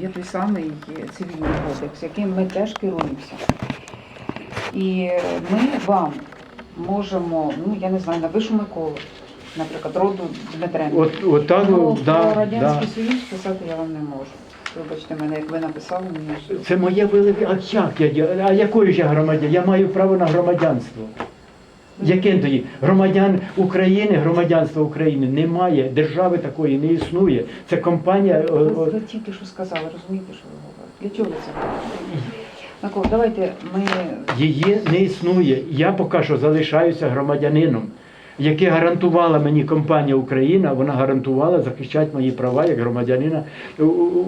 Є той самий цивільний кодекс, яким ми теж керуємося. І ми вам можемо, ну я не знаю, на вишу Миколу, наприклад, роду Дмитренко. От, от так, Ну, да, про Радянський да. Союз писати я вам не можу. Вибачте мене, як ви написали мені. Це моє велике. А як я? А якою ж я громадян? Я маю право на громадянство. Яке тоді? Громадян України, громадянства України немає, держави такої не існує. Це компанія. Ви, ви тільки що сказали, розумієте, що ви говорите? Для чого це? Микола, давайте ми Її не існує. Я поки що залишаюся громадянином, яке гарантувала мені компанія Україна, вона гарантувала захищати мої права як громадянина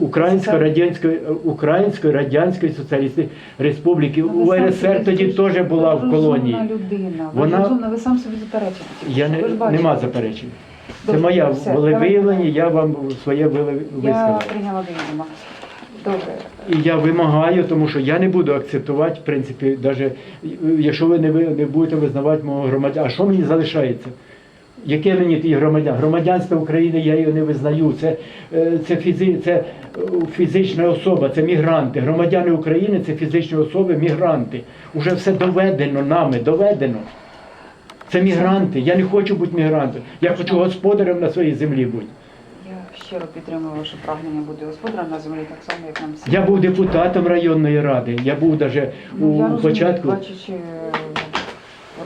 Української радянської Української Радянської Соціалістичної Республіки. Ну, У РСР тоді теж була в колонії. людина. Вона- розумна, ви сам собі заперечуєте. Я не Ви нема заперечень. Це Добре, моє волевиявлення, я вам своє воле- Я прийняла до відома. Добре. І я вимагаю, тому що я не буду акцептувати, в принципі, навіть якщо ви не, не будете визнавати мого громадян. А що мені залишається? Яке мені ті громадян? Громадянство України я його не визнаю. Це, е, це, фізи, це е, фізична особа, це мігранти. Громадяни України це фізичні особи, мігранти. Уже все доведено нами, доведено. Це мігранти. Я не хочу бути мігрантом. Я хочу господарем на своїй землі бути. Я щиро підтримую ваше прагнення бути господарем на землі, так само, як нам всім. Я був депутатом районної ради. Я був навіть Ну, я у початку. бачачи,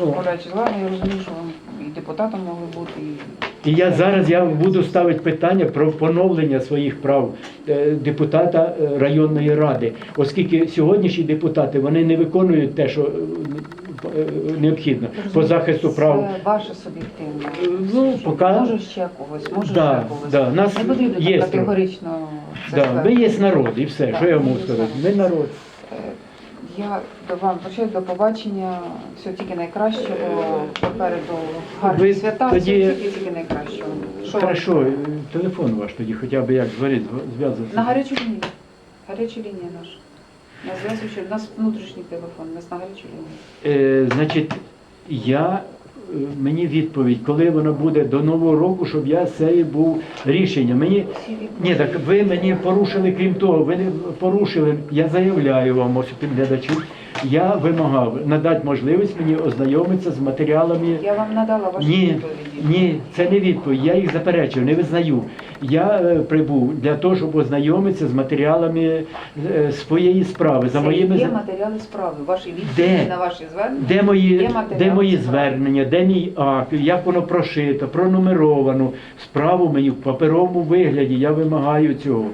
розмовляючи з вами, я розумію, що ви і депутатом могли бути, і І я зараз я буду ставити питання про поновлення своїх прав е, депутата е, районної ради, оскільки сьогоднішні депутати вони не виконують те, що е, необхідно по захисту прав. Це ваше суб'єктивне. Ну, поки Може ще когось, може Да, ще когось. да, нас Не потрібно є так категорично це да, стверджувати. є народ, і все. Так, що я ми можу сказати? Ми народ. Е, Я до вам бачаю до побачення. Все тільки найкращого. Попереду гарні Ви свята. тоді- Все тільки тільки найкращого. Що? Хорошо, е, телефон ваш тоді, хоча б як зварить, зв'язуватися. На гарячу лінію. Гаряча лінія наша. На зв'язку, у нас внутрішній телефон, у нас на гарячу лінію. Е, значить, я е, мені відповідь, коли воно буде до нового року, щоб я цей був рішення. Мені ні, так ви мені порушили, крім того, ви не порушили. Я заявляю вам, ось глядачу, я вимагав надати можливість мені ознайомитися з матеріалами. Я вам надала ваші Ні, відповіді. ні, це не відповідь. Я їх заперечую, не визнаю. Я е, прибув для того, щоб ознайомитися з матеріалами е, своєї справи. За Це моїми є матеріали справи, ваші відповіді на ваші звернення. Де мої, Є де мої справи. звернення, де мій акт, як воно прошито, пронумеровано. Справу мені в паперовому вигляді, я вимагаю цього.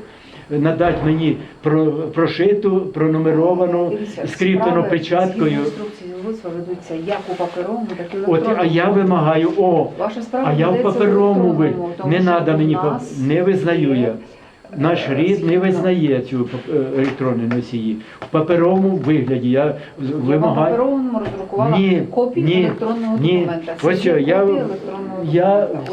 Надати мені про, прошиту, пронумеровану, скріплену печаткою. ведуться як у паперовому, так і От, а я вимагаю, о, Ваша справа а я в ведеться паперовому ви електронному, тому не що треба мені, па- нас не визнаю я. Наш е, рід не визнає цю е, електронні носії. В паперовому вигляді я Я вимагаю. паперовому роздрукувала Ні, копію ні, електронного ні. документа. Ось я, я документа.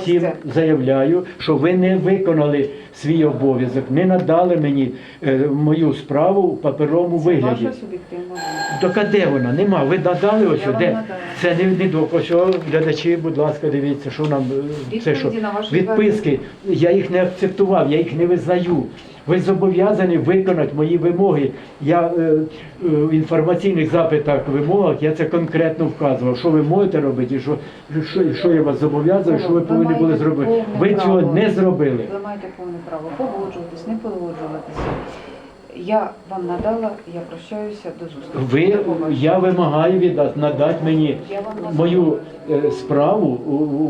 Всім заявляю, що ви не виконали свій обов'язок, не надали мені е, мою справу в паперовому Це вигляді. ваша суб'єктивна. Так а де вона? Нема. Ви надали ось Я де? Це не, не док. Ось о, глядачі, будь ласка, дивіться, що нам е, це що. Відписки. Я їх не акцептував, я їх не визнаю. Ви зобов'язані виконати мої вимоги. Я е, е, в інформаційних запитах вимогах я це конкретно вказував, що ви можете робити, що, що, що я вас зобов'язую, що ви Ви повинні були зробити. Ви цього не зробили. Ви маєте повне право погоджуватись, не погоджуватися. Я вам надала, я прощаюся до зустрічі. Ви, я вимагаю від вас надати мені мою е, справу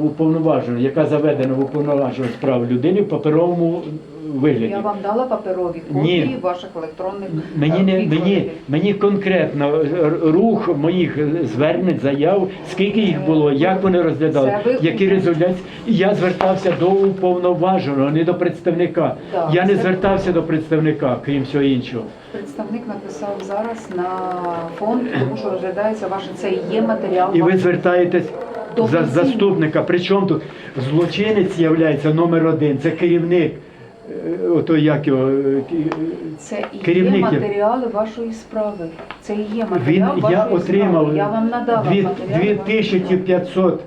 уповноважену, яка заведена в уповноважену справу людини в паперовому вигляді. Я вам дала паперові Ні. ваших електронних Мені е, не мені, відповідей. мені конкретно е, рух моїх звернень, заяв, скільки їх було, як вони розглядали, Це ви- які результати. І я звертався до уповноваженого, не до представника. Так, я не це- звертався до представника, крім всього іншого. Представник написав зараз на фонд, тому що розглядається ваше це і є матеріал. І ви звертаєтесь До за офіційного. заступника. Причому тут злочинець є номер один, це керівник. Е, Ото як його е, Це і керівник є матеріали вашої справи. Це і є Він матеріал я вашої отримав справи. Я вам надала дві- матеріали вашої справи. 2500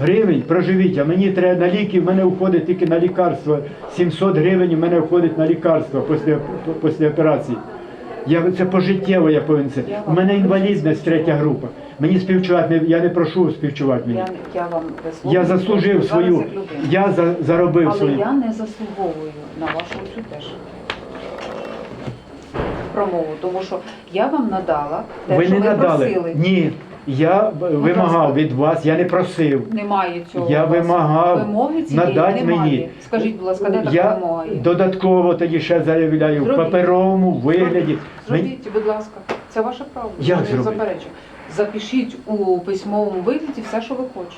гривень проживіть, а мені треба на ліки, в мене входить тільки на лікарство. 700 гривень у мене входить на лікарство після, після операції. Я, це пожиттєво я повинен це. У мене інвалідність третя група. Мені співчувати, не- я не прошу співчувати мені. Я, я вам висловлюю Я заслужив зараз свою, як людина. я за, заробив Але свою. я не заслуговую на вашу цю теж промову, тому що я вам надала те, Ви що не ви надали. просили. Ні. Я вимагав від вас, я не просив. Немає цього. Я у вас. вимагав Вимоги цієї надати немає. мені. Скажіть, будь ласка, де така Я вимога є? додатково тоді ще заявляю в Зробіть. паперовому вигляді. Мені- Зробіть, будь ласка, це ваше право. Як я не зробити? заперечую. Запишіть у письмовому вигляді все, що ви хочете.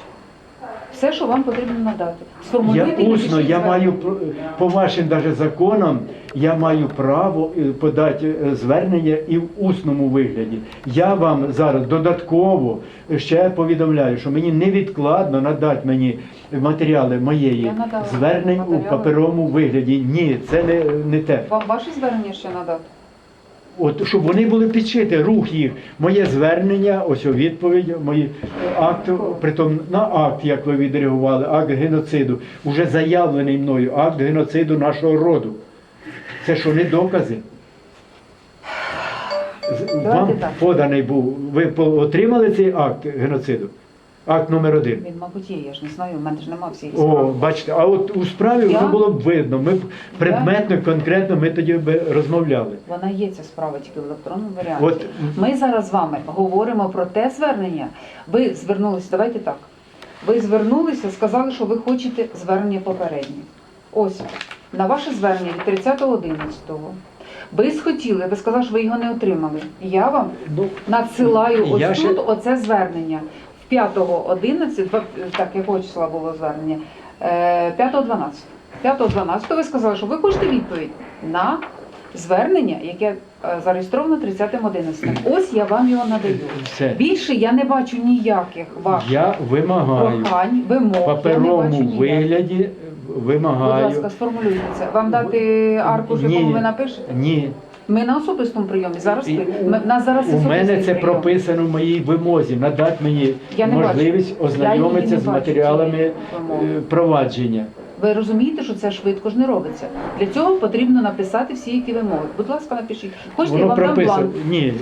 Все, що вам потрібно надати. Я Сформулюйте і усно, напишіть я звернення. маю пр- по вашим даже законам, я маю право е, подати е, звернення і в усному вигляді. Я вам зараз додатково ще повідомляю, що мені невідкладно надати мені матеріали моєї Я надала звернень у матеріали. паперовому вигляді. Ні, це не, не те. Вам ваші звернення ще надати? От щоб вони були підшити, рух їх. Моє звернення, ось відповідь, мої акт, притом на акт, як ви відреагували, акт геноциду, уже заявлений мною, акт геноциду нашого роду. Це що не докази? З- Вам так. поданий був. Ви отримали цей акт геноциду? Акт номер один. Він, мабуть, є, я ж не знаю, у мене ж нема всієї О, бачите, а от у справі вже Я- було б видно. Ми б предметно, конкретно ми тоді б розмовляли. Вона є ця справа тільки в електронному варіанті. От Ми зараз з вами говоримо про те звернення. Ви звернулися, давайте так. Ви звернулися, сказали, що ви хочете звернення попереднє. Ось, на ваше звернення від 30.11. Ви схотіли, ви сказали, що ви його не отримали. Я вам ну, надсилаю ось Я тут ще- оце звернення. 5.11, так, якого числа було звернення? Е, 5.12. 5.12 ви сказали, що ви хочете відповідь на звернення, яке е, зареєстровано 30.11. Ось я вам його надаю. все. Більше я не бачу ніяких ваших Я вимагаю прохань, вимог. в я не бачу паперовому ніяких. вигляді Будь вимагаю. ласка, сформулюйте це. Вам дати аркуш, в Ні. якому ви напишете? Ні, Ми на особистому прийомі. Зараз І у- Ми, нас зараз у мене це прийом. прописано в моїй вимозі. Надати мені Я не можливість бачу. Я ознайомитися не з бачу, матеріалами цієї вимоги. е, провадження. Ви розумієте, що це швидко ж не робиться. Для цього потрібно написати всі які вимоги. Будь ласка, напишіть. Хочете, я Воно вам дам прописано. бланк? Ні,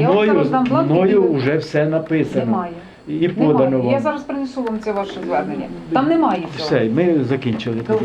Я вам мною, зараз дам бланк, мною і ви- вже все написано. Немає. І подано Немає. Я вам. зараз принесу вам це ваше звернення. Там немає цього. Все, ми закінчили. Добре.